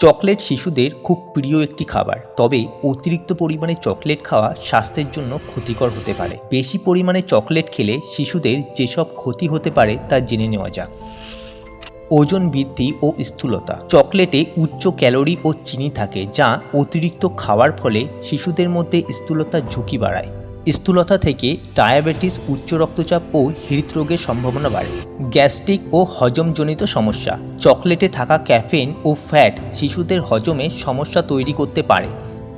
Chocolate শিশুদের খুব প্রিয় একটি খাবার। তবে অতিরিক্ত পরিমাণে চকলেট খাওয়া স্বাস্থ্যের জন্য ক্ষতিকর হতে পারে। বেশি পরিমাণে চকলেট খেলে শিশুদের যেসব ক্ষতি হতে পারে তা জেনে নেওয়া যাক। ওজন বৃদ্ধি ও স্থূলতা। চকলেটে উচ্চ ক্যালোরি ও চিনি থাকে, যা অতিরিক্ত খাওয়ার ফলে শিশুদের মধ্যে স্থূলতার ঝুঁকি বাড়ায়। স্থূলতা থেকে ডায়াবেটিস, উচ্চ রক্তচাপ ও হৃদরোগের সম্ভাবনা বাড়ে। গ্যাস্ট্রিক ও হজমজনিত সমস্যা। চকলেটে থাকা ক্যাফেন ও ফ্যাট শিশুদের হজমে সমস্যা তৈরি করতে পারে।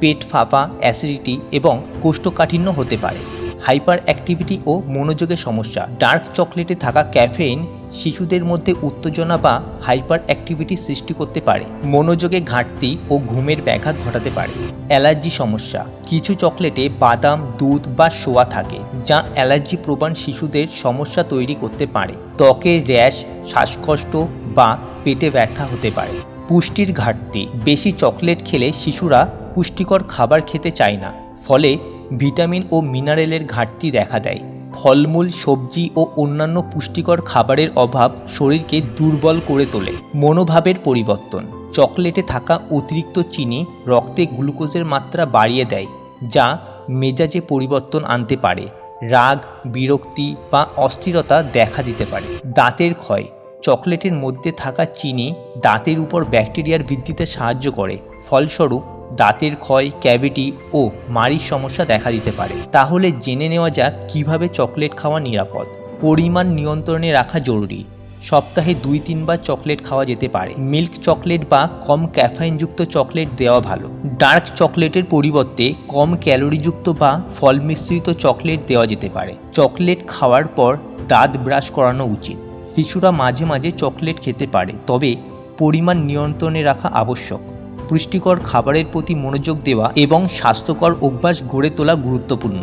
পেট ফাঁপা, অ্যাসিডিটি এবং কোষ্ঠকাঠিন্য হতে পারে। হাইপার অ্যাক্টিভিটি ও মনোযোগের সমস্যা। ডার্ক চকলেটে থাকা ক্যাফেইন শিশুদের মধ্যে উত্তেজনা বা হাইপার অ্যাক্টিভিটি সৃষ্টি করতে পারে। মনোযোগে ঘাটতি ও ঘুমের ব্যাঘাত ঘটাতে পারে। অ্যালার্জি সমস্যা। কিছু চকলেটে বাদাম, দুধ বা সোয়া থাকে, যা অ্যালার্জি প্রবণ শিশুদের সমস্যা তৈরি করতে পারে। ত্বকের র্যাশ, শ্বাসকষ্ট বা পেটে ব্যথা হতে পারে। পুষ্টির ঘাটতি। বেশি চকলেট খেলে শিশুরা পুষ্টিকর খাবার খেতে চায় না। ফলে ভিটামিন ও মিনারেলের ঘাটতি দেখা দেয়। ফলমূল, সবজি ও অন্যান্য পুষ্টিকর খাবারের অভাব শরীরকে দুর্বল করে তোলে। মনোভাবের পরিবর্তন। চকলেটে থাকা অতিরিক্ত চিনি রক্তে গ্লুকোজের মাত্রা বাড়িয়ে দেয়, যা মেজাজে পরিবর্তন আনতে পারে, রাগ, বিরক্তি বা অস্থিরতা দেখা দিতে পারে। দাঁতের ক্ষয়। চকলেটের মধ্যে থাকা চিনি দাঁতের উপর ব্যাকটেরিয়ার বৃদ্ধিতে সাহায্য করে, ফলস্বরূপ দাঁতের ক্ষয়, ক্যাভিটি ও মাড়ির সমস্যা দেখা দিতে পারে। তাহলে জেনে নেওয়া যাক কীভাবে চকলেট খাওয়া নিরাপদ। পরিমাণ নিয়ন্ত্রণে রাখা জরুরি। সপ্তাহে দুই তিনবার চকলেট খাওয়া যেতে পারে। মিল্ক চকলেট বা কম ক্যাফাইনযুক্ত চকলেট দেওয়া ভালো। ডার্ক চকলেটের পরিবর্তে কম ক্যালোরিযুক্ত বা ফল মিশ্রিত চকলেট দেওয়া যেতে পারে। চকলেট খাওয়ার পর দাঁত ব্রাশ করানো উচিত। শিশুরা মাঝে মাঝে চকলেট খেতে পারে, তবে পরিমাণ নিয়ন্ত্রণে রাখা আবশ্যক। পুষ্টিকর খাবারের প্রতি মনোযোগ দেওয়া এবং স্বাস্থ্যকর অভ্যাস গড়ে তোলা গুরুত্বপূর্ণ।